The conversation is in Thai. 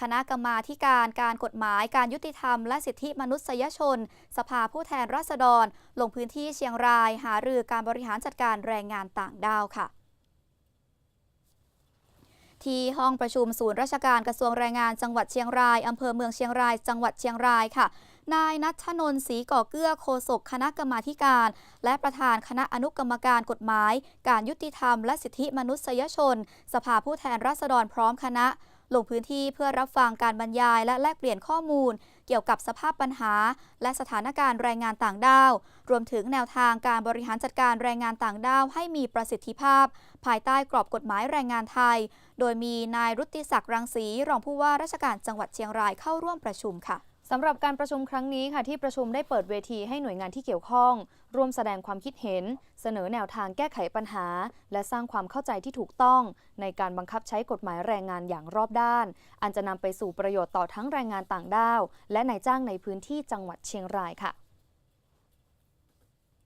คณะกรรมาธิการการกฎหมายการยุติธรรม และสิทธิมนุษยชน สภาผู้แทนราษฎร ลงพื้นที่เชียงราย หารือการบริหารจัดการแรงงานต่างด้าวค่ะที่ห้องประชุมศูนย์ราชการกระทรวงแรงงานจังหวัดเชียงราย อำเภอเมืองเชียงราย จังหวัดเชียงรายค่ะ นายนัทนนท์ศรีก่อเกื้อโฆษกคณะกรรมาการ และประธานคณะอนุกรรมการกฎหมาย การยุติธรรม และสิทธิมนุษยชน สภาผู้แทนราษฎรพร้อมคณะ ลงพื้นที่เพื่อรับฟังการบรรยายและแลกเปลี่ยนข้อมูล เกี่ยวกับสภาพปัญหา และสถานการณ์แรงงานต่างด้าว รวมถึงแนวทางการบริหารจัดการแรงงานต่างด้าวให้มีประสิทธิภาพ ภายใต้กรอบกฎหมายแรงงานไทย โดยมีนายรุติศักดิ์รังสีรองผู้ว่าราชการจังหวัดเชียงรายเข้าร่วมประชุมค่ะ สำหรับการประชุมครั้งนี้ค่ะที่ประชุมได้เปิดเวทีให้หน่วยงานที่เกี่ยวข้อง ร่วมแสดงความคิดเห็น เสนอแนวทางแก้ไขปัญหา และสร้างความเข้าใจที่ถูกต้อง ในการบังคับใช้กฎหมายแรงงานอย่างรอบด้าน อันจะนำไปสู่ประโยชน์ต่อทั้งแรงงานต่างด้าว และนายจ้างในพื้นที่จังหวัดเชียงรายค่ะ